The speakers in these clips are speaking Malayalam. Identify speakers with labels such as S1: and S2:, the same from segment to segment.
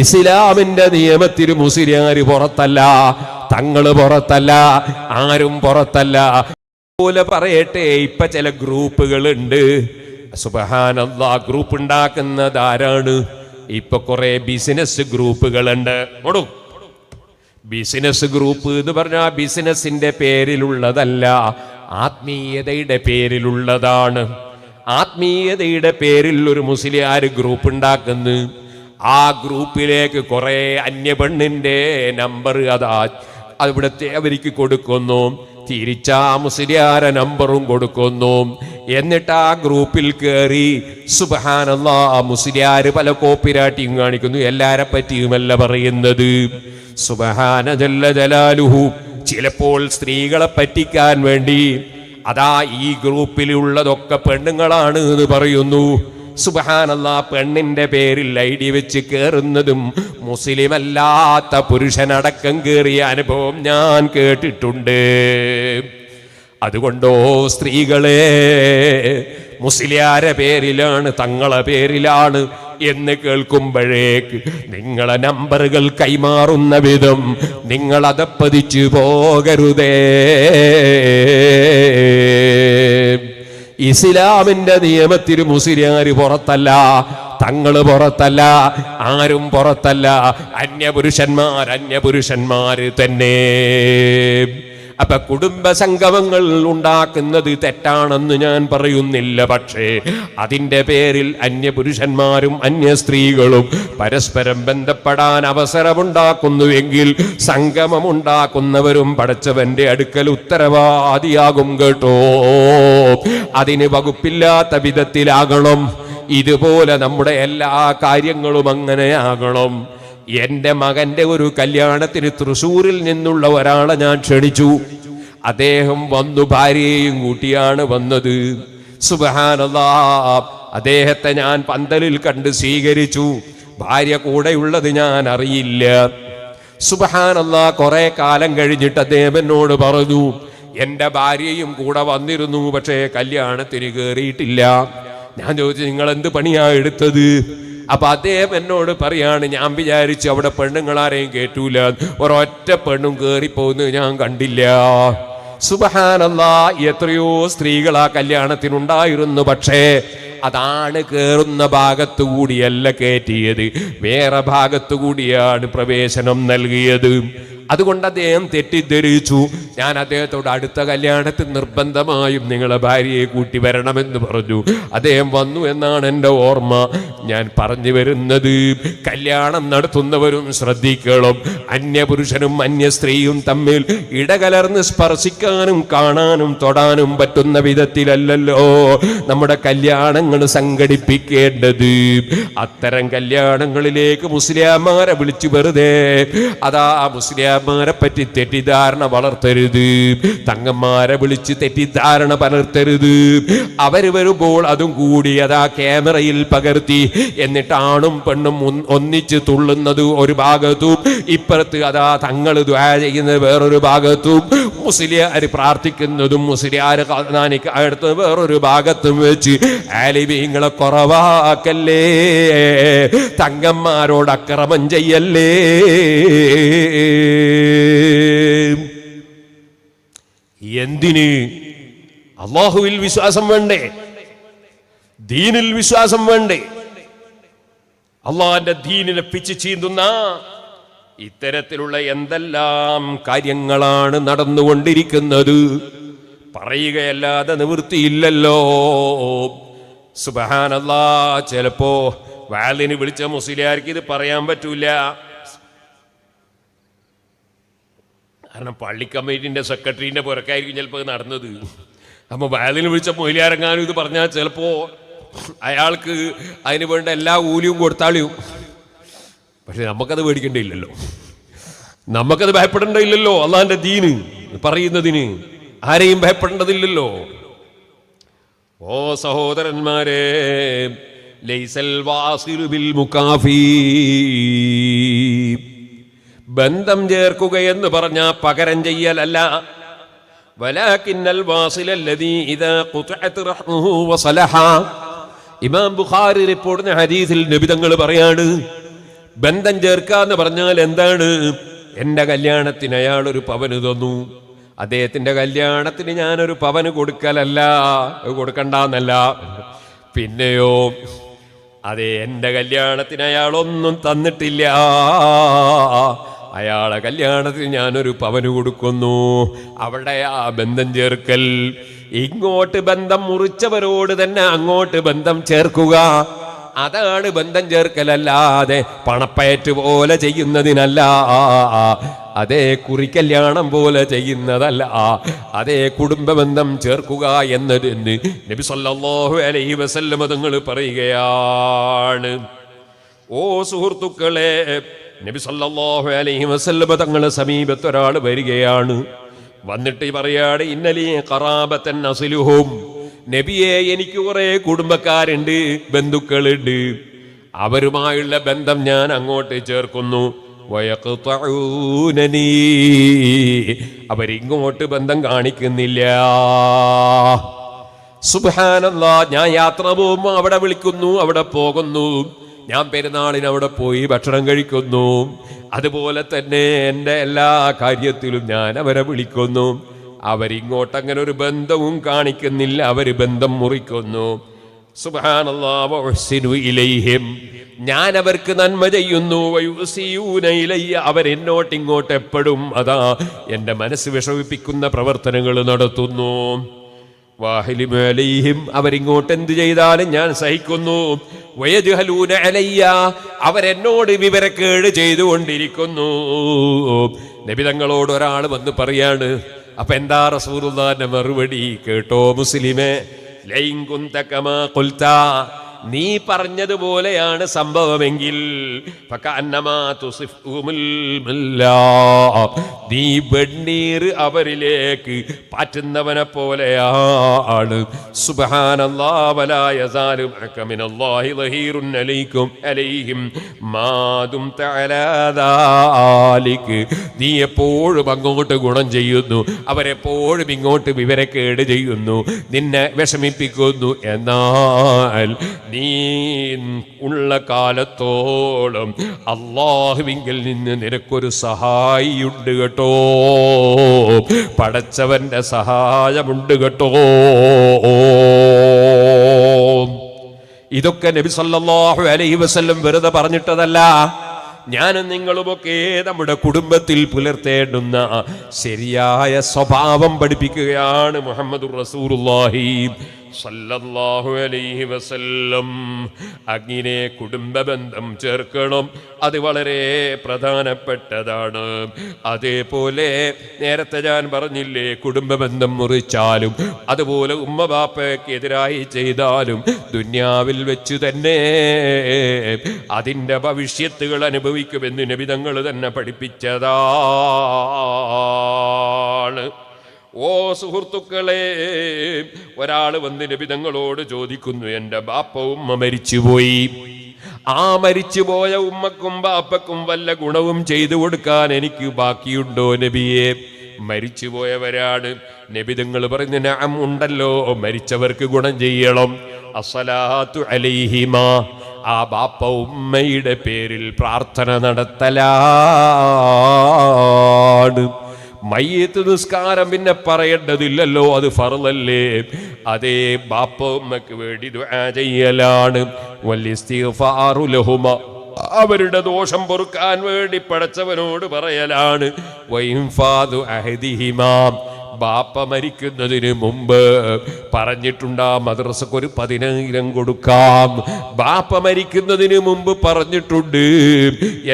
S1: ഇസ്ലാമിന്റെ നിയമത്തിന് മുസ്ലിയാര് പുറത്തല്ല തങ്ങൾ പുറത്തല്ല ആരും പുറത്തല്ല. പോലെ പറയട്ടെ ഇപ്പൊ ചില ഗ്രൂപ്പുകളുണ്ട്. സുബഹാനല്ലാ ഗ്രൂപ്പ് ഉണ്ടാക്കുന്നത് ആരാണ്? ഇപ്പൊ കുറെ ബിസിനസ് ഗ്രൂപ്പുകളുണ്ട്. ഓടും ബിസിനസ് ഗ്രൂപ്പ് എന്ന് പറഞ്ഞാൽ ബിസിനസിന്റെ പേരിലുള്ളതല്ല ആത്മീയതയുടെ പേരിലുള്ളതാണ്. ആത്മീയതയുടെ പേരിൽ ഒരു മുസ്ലിയാർ ഗ്രൂപ്പ് ഉണ്ടാക്കുന്നു. ആ ഗ്രൂപ്പിലേക്ക് കുറെ അന്യപെണ്ണിന്റെ നമ്പർ അതാ അവിടുത്തെ അവർക്ക് കൊടുക്കുന്നു. തിരിച്ചാ മുസ്ലിയാര നമ്പറും കൊടുക്കുന്നു. എന്നിട്ട് ആ ഗ്രൂപ്പിൽ കയറി സുബഹാനല്ലാ മുസ്ലിയാര് പല കോപ്പിരാട്ടിയും കാണിക്കുന്നു. എല്ലാരെ പറ്റിയുമല്ല പറയുന്നത്. സുബഹാന ജല്ല ജലാലുഹു. ചിലപ്പോൾ സ്ത്രീകളെ പറ്റിക്കാൻ വേണ്ടി അതാ ഈ ഗ്രൂപ്പിലുള്ളതൊക്കെ പെണ്ണുങ്ങളാണ് എന്ന് പറയുന്നു. സുബഹാനല്ല പെണ്ണിന്റെ പേരിൽ ഐ ഡി വെച്ച് കയറുന്നതും മുസ്ലിമല്ലാത്ത പുരുഷനടക്കം കയറിയ അനുഭവം ഞാൻ കേട്ടിട്ടുണ്ട്. അതുകൊണ്ടോ സ്ത്രീകളെ മുസ്ലിയാരെ പേരിലാണ് തങ്ങളെ പേരിലാണ് എന്ന് കേൾക്കുമ്പോഴേക്ക് നിങ്ങളെ നമ്പറുകൾ കൈമാറുന്ന വിധം നിങ്ങൾ പതിച്ചു പോകരുതേ. ഇസ്ലാമിന്റെ നിയമത്തിന് മുസ്ലിയാര് പുറത്തല്ല തങ്ങൾ പുറത്തല്ല ആരും പുറത്തല്ല. അന്യപുരുഷന്മാർ അന്യപുരുഷന്മാര് തന്നെ. അപ്പൊ കുടുംബ സംഗമങ്ങൾ ഉണ്ടാക്കുന്നത് തെറ്റാണെന്ന് ഞാൻ പറയുന്നില്ല പക്ഷേ അതിന്റെ പേരിൽ അന്യ പുരുഷന്മാരും അന്യ സ്ത്രീകളും പരസ്പരം ബന്ധപ്പെടാൻ അവസരമുണ്ടാക്കുന്നുവെങ്കിൽ സംഗമമുണ്ടാക്കുന്നവരും പടച്ചവന്റെ അടുക്കൽ ഉത്തരവാദിയാകും കേട്ടോ. അതിന് വകുപ്പില്ലാത്ത വിധത്തിലാകണം. ഇതുപോലെ നമ്മുടെ എല്ലാ കാര്യങ്ങളും അങ്ങനെയാകണം. എന്റെ മകന്റെ ഒരു കല്യാണത്തിന് തൃശൂരിൽ നിന്നുള്ള ഒരാളെ ഞാൻ ക്ഷണിച്ചു. അദ്ദേഹം വന്നു ഭാര്യയെയും കൂട്ടിയാണ് വന്നത്. സുബഹാനല്ലാ അദ്ദേഹത്തെ ഞാൻ പന്തലിൽ കണ്ട് സ്വീകരിച്ചു. ഭാര്യ കൂടെയുള്ളത് ഞാൻ അറിയില്ല. സുബഹാനല്ല കുറെ കാലം കഴിഞ്ഞിട്ട് അദ്ദേഹം പറഞ്ഞു എന്റെ ഭാര്യയും കൂടെ വന്നിരുന്നു പക്ഷേ കല്യാണത്തിന് കയറിയിട്ടില്ല. ഞാൻ ചോദിച്ചു നിങ്ങൾ എന്ത് പണിയാ എടുത്തത്? അപ്പൊ അദ്ദേഹം എന്നോട് പറയാണ് ഞാൻ വിചാരിച്ചു അവിടെ പെണ്ണുങ്ങളാരെയും കേട്ടൂല ഒരൊറ്റ പെണ്ണും കയറിപ്പോകുന്നത് ഞാൻ കണ്ടില്ല. സുബഹാനല്ല എത്രയോ സ്ത്രീകൾ ആ കല്യാണത്തിനുണ്ടായിരുന്നു. പക്ഷേ അതാണ് കയറുന്ന ഭാഗത്തു കൂടിയല്ല കയറ്റിയത്. വേറെ ഭാഗത്തു കൂടിയാണ് പ്രവേശനം നൽകിയത്. അതുകൊണ്ട് അദ്ദേഹം തെറ്റിദ്ധരിച്ചു. ഞാൻ അദ്ദേഹത്തോട് അടുത്ത കല്യാണത്തിൽ നിർബന്ധമായും നിങ്ങളെ ഭാര്യയെ കൂട്ടി വരണമെന്ന് പറഞ്ഞു. അദ്ദേഹം വന്നു എന്നാണ് എന്റെ ഓർമ്മ. ഞാൻ പറഞ്ഞു വരുന്നത് കല്യാണം നടത്തുന്നവരും ശ്രദ്ധിക്കണം. അന്യപുരുഷനും അന്യ സ്ത്രീയും തമ്മിൽ ഇടകലർന്ന് സ്പർശിക്കാനും കാണാനും തൊടാനും പറ്റുന്ന വിധത്തിലല്ലല്ലോ നമ്മുടെ കല്യാണങ്ങൾ സംഘടിപ്പിക്കേണ്ടത്. അത്തരം കല്യാണങ്ങളിലേക്ക് മുസ്ലിയാമാരെ വിളിച്ചു വെറുതെ. അതാ മുസ്ലിയാമാരെ പറ്റി തെറ്റിദ്ധാരണ വളർത്തരുത്. തങ്ങന്മാരെ വിളിച്ച് തെറ്റിദ്ധാരണ പലർത്തരുത്. അവർ വരുമ്പോൾ അതും കൂടി അതാ ക്യാമറയിൽ പകർത്തി. എന്നിട്ടാണും പെണ്ണും ഒന്നിച്ച് തുള്ളുന്നത് ഒരു ഭാഗത്തും. ഇപ്പുറത്ത് അതാ തങ്ങൾ ദ്വാ ചെയ്യുന്നത് വേറൊരു ഭാഗത്തും. മുസ്ലിയാർ പ്രാർത്ഥിക്കുന്നതും മുസ്ലിയാർ അടുത്ത് വേറൊരു ഭാഗത്തും വെച്ച്. ആലിമീങ്ങളെ കുറവാക്കല്ലേ? തങ്ങന്മാരോട് അക്രമം ചെയ്യല്ലേ? എന്തിന്? അള്ളാഹുവിൽ വിശ്വാസം വേണ്ടേ? ദീനിൽ വിശ്വാസം വേണ്ടേ? അള്ളാഹിന്റെ ദീനിനെ പിച്ച് ചീന്തുന്ന ഇത്തരത്തിലുള്ള എന്തെല്ലാം കാര്യങ്ങളാണ് നടന്നുകൊണ്ടിരിക്കുന്നത്? പറയുകയല്ലാതെ നിവൃത്തിയില്ലല്ലോ. സുബഹാനല്ലാ ചിലപ്പോ വാലിന് വിളിച്ച മുസ്ലിയാർക്ക് ഇത് പറയാൻ പറ്റൂല. കാരണം പള്ളി കമ്മിറ്റിന്റെ സെക്രട്ടറിന്റെ പുറക്കായിരിക്കും ചിലപ്പോൾ നടന്നത്. അപ്പൊ വയലിന് വിളിച്ച മൊയിലിയാരെങ്ങാനും ഇത് പറഞ്ഞാൽ ചിലപ്പോ അയാൾക്ക് അതിന് വേണ്ട എല്ലാ കൂലിയും കൊടുത്താളിയും പക്ഷെ നമുക്കത് പേടിക്കേണ്ടിയില്ലല്ലോ. നമുക്കത് ഭയപ്പെടേണ്ടതില്ലല്ലോ അള്ളാന്റെ ദീന് പറയുന്നതിന്. ആരെയും ഭയപ്പെടേണ്ടതില്ലല്ലോ. ഓ സഹോദരന്മാരെ ലൈസൽ മുക്കാഫീ മുക്കാഫി ബന്ധം ചേർക്കുക എന്ന് പറഞ്ഞ പകരം ചെയ്യലല്ല. ഇമാം ബുഖാരി റിപ്പോർട്ടിന് ഹദീസിൽ നബി തങ്ങൾ പറയാണ് ബന്ധം ചേർക്കുക എന്ന് പറഞ്ഞാൽ എന്താണ്? എന്റെ കല്യാണത്തിന് അയാൾ ഒരു പവന് തന്നു. അദ്ദേഹത്തിന്റെ കല്യാണത്തിന് ഞാനൊരു പവന് കൊടുക്കലല്ല. കൊടുക്കണ്ടെന്നല്ല. പിന്നെയോ അതെ എന്റെ കല്യാണത്തിന് അയാളൊന്നും തന്നിട്ടില്ല. അയാളെ കല്യാണത്തിന് ഞാനൊരു പവന് കൊടുക്കുന്നു. അവിടെ ആ ബന്ധം ചേർക്കൽ. ഇങ്ങോട്ട് ബന്ധം മുറിച്ചവരോട് തന്നെ അങ്ങോട്ട് ബന്ധം ചേർക്കുക. അതാണ് ബന്ധം ചേർക്കലല്ലാതെ പണപ്പയറ്റ് പോലെ ചെയ്യുന്നതിനല്ല. അതേ കുറിക്കല്യാണം പോലെ ചെയ്യുന്നതല്ല. അതേ കുടുംബ ബന്ധം ചേർക്കുക എന്നതിന് നബി സല്ലല്ലാഹു അലൈഹി വസല്ലമ തങ്ങൾ പറയുകയാണ്. ഓ സുഹൃത്തുക്കളെ നബി സല്ലല്ലാഹു അലൈഹി വസല്ലമ തങ്ങളെ സമീപത്ത് ഒരാൾ വരികയാണ്. വന്നിട്ട് പറയാണ് ഇന്നലെ കറാബത്തൻ അസിലുഹും നബിയെ എനിക്ക് കുറെ കുടുംബക്കാരുണ്ട് ബന്ധുക്കളുണ്ട്. അവരുമായുള്ള ബന്ധം ഞാൻ അങ്ങോട്ട് ചേർക്കുന്നു. അവരിങ്ങോട്ട് ബന്ധം കാണിക്കുന്നില്ല. സുബാനല്ലാ ഞാൻ യാത്ര പോകുമ്പോൾ അവിടെ വിളിക്കുന്നു അവിടെ പോകുന്നു. ഞാൻ പെരുന്നാളിന് അവിടെ പോയി ഭക്ഷണം കഴിക്കുന്നു. അതുപോലെ തന്നെ എന്റെ എല്ലാ കാര്യത്തിലും ഞാൻ അവരെ വിളിക്കുന്നു. അവരിങ്ങോട്ടങ്ങനെ ഒരു ബന്ധവും കാണിക്കുന്നില്ല. അവർ ബന്ധം മുറിക്കുന്നു. ഇലൈഹിം. ഞാൻ അവർക്ക് നന്മ ചെയ്യുന്നു. അവരെന്നോട്ടിങ്ങോട്ട് എപ്പോഴും അതാ എന്റെ മനസ്സ് വിഷമിപ്പിക്കുന്ന പ്രവർത്തനങ്ങൾ നടത്തുന്നു. വാഹിലിമലൈഹിം അവരിങ്ങോട്ട് എന്ത് ചെയ്താലും ഞാൻ സഹിക്കുന്നു. വയജുഹലൂന അലയ്യ അവരെന്നോട് വിവരക്കേട് ചെയ്തുകൊണ്ടിരിക്കുന്നു. നബിതങ്ങളോട് ഒരാൾ വന്ന് പറയാണ് അപ്പൊ എന്താ റസൂറുല്ലാന്റെ മറുപടി? കേട്ടോ മുസ്ലിമേ ലൈൻ കുന്ത കമാ ഖുൽത നീ പറഞ്ഞതുപോലെയാണ് സംഭവമെങ്കിൽ. നീ വെണ്ണീർ അവരിലേക്ക് പാറ്റുന്നവനെ പോലെയാണ് നീ എപ്പോഴും അങ്ങോട്ട് ഗുണം ചെയ്യുന്നു അവരെപ്പോഴും ഇങ്ങോട്ട് വിവരക്കേട് ചെയ്യുന്നു നിന്നെ വിഷമിപ്പിക്കുന്നു. എന്നാൽ നീ ഉള്ള കാലത്തോളം അള്ളാഹുവിങ്കിൽ നിന്ന് നിനക്കൊരു സഹായിയുണ്ട് കേട്ടോ. പടച്ചവന്റെ സഹായമുണ്ട് കേട്ടോ. ഇതൊക്കെ നബി സല്ലാഹു അലൈഹി വസ്ല്ലം വെറുതെ പറഞ്ഞിട്ടതല്ല. ഞാനും നിങ്ങളുമൊക്കെ നമ്മുടെ കുടുംബത്തിൽ പുലർത്തേണ്ടുന്ന ശരിയായ സ്വഭാവം പഠിപ്പിക്കുകയാണ് മുഹമ്മദ് റസൂറുല്ലാഹി സല്ലല്ലാഹു അലൈഹി വസല്ലം. അങ്ങനെ കുടുംബ ബന്ധം ചേർക്കണം. അത് വളരെ പ്രധാനപ്പെട്ടതാണ്. അതേപോലെ നേരത്തെ ഞാൻ പറഞ്ഞില്ലേ കുടുംബ ബന്ധം മുറിച്ചാലും അതുപോലെ ഉമ്മ ബാപ്പയ്ക്കെതിരായി ചെയ്താലും ദുന്യാവിൽ വെച്ച് തന്നെ അതിന്റെ ഭവിഷ്യത്തുകൾ അനുഭവിക്കുമെന്ന് നബിതങ്ങൾ തന്നെ പഠിപ്പിച്ചതാണ്. ഓ സുഹൃത്തുക്കളെ ഒരാൾ വന്ന് നബിതങ്ങളോട് ചോദിക്കുന്നു എന്റെ ബാപ്പ ഉമ്മ മരിച്ചുപോയി. ആ മരിച്ചുപോയ ഉമ്മക്കും ബാപ്പക്കും വല്ല ഗുണവും ചെയ്തു കൊടുക്കാൻ എനിക്ക് ബാക്കിയുണ്ടോ നബിയെ? മരിച്ചുപോയവരാണ്. നബിതങ്ങൾ പറഞ്ഞ നാം ഉണ്ടല്ലോ മരിച്ചവർക്ക് ഗുണം ചെയ്യണം. അസലാത്തു അലൈഹിമ. ആ ബാപ്പ ഉമ്മയുടെ പേരിൽ പ്രാർത്ഥന നടത്തലാണ്. മയ്യത്ത് നിസ്കാരം പിന്നെ പറയേണ്ടതില്ലല്ലോ അത് ഫറലല്ലേ? അതേ ബാപ്പമ്മക്ക് വേണ്ടി ചെയ്യലാണ്. അവരുടെ ദോഷം പൊറുക്കാൻ വേണ്ടി പടച്ചവനോട് പറയലാണ്. വൈൻഫാദു അഹദിഹിമാം. ബാപ്പ മരിക്കുന്നതിന് മുമ്പ് പറഞ്ഞിട്ടുണ്ട് ആ മദ്രസക്ക് ഒരു പതിനായിരം കൊടുക്കാം. ബാപ്പ മരിക്കുന്നതിന് മുമ്പ് പറഞ്ഞിട്ടുണ്ട്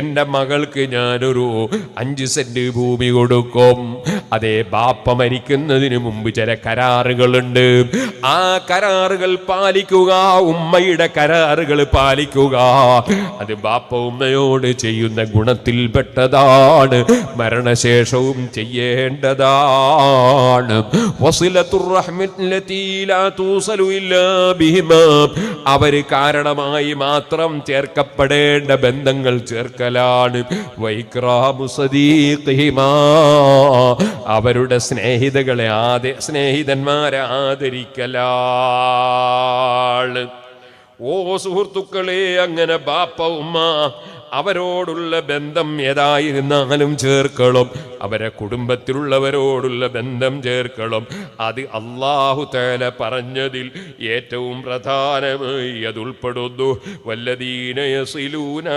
S1: എന്റെ മകൾക്ക് ഞാനൊരു അഞ്ച് സെന്റ് ഭൂമി കൊടുക്കും. അതേ ബാപ്പ മരിക്കുന്നതിന് മുമ്പ് ചില കരാറുകളുണ്ട്. ആ കരാറുകൾ പാലിക്കുക ഉമ്മയുടെ കരാറുകൾ പാലിക്കുക. അത് ബാപ്പ ഉമ്മയോട് ചെയ്യുന്ന ഗുണത്തിൽപ്പെട്ടതാണ് മരണശേഷവും ചെയ്യേണ്ടതാണ്. അവർ കാരണമായി മാത്രം ചേർക്കപ്പെടേണ്ട ബന്ധങ്ങൾ ചേർക്കലാണ്. വൈക്രാമു സദീഖിഹിമാ. അവരുടെ സ്നേഹിതകളെ ആദ സ്നേഹിതന്മാരെ ആദരിക്കലാൾ ഓ സുഹൃത്തുക്കളെ അങ്ങനെ ബാപ്പ ഉമ്മ അവരോടുള്ള ബന്ധം ഏതായിരുന്നാലും ചേർക്കണം അവരെ കുടുംബത്തിലുള്ളവരോടുള്ള ബന്ധം ചേർക്കളും. അത് അള്ളാഹു തേല പറഞ്ഞതിൽ ഏറ്റവും പ്രധാനമായി അത് ഉൾപ്പെടുന്നു വല്ലദീന യസിലൂന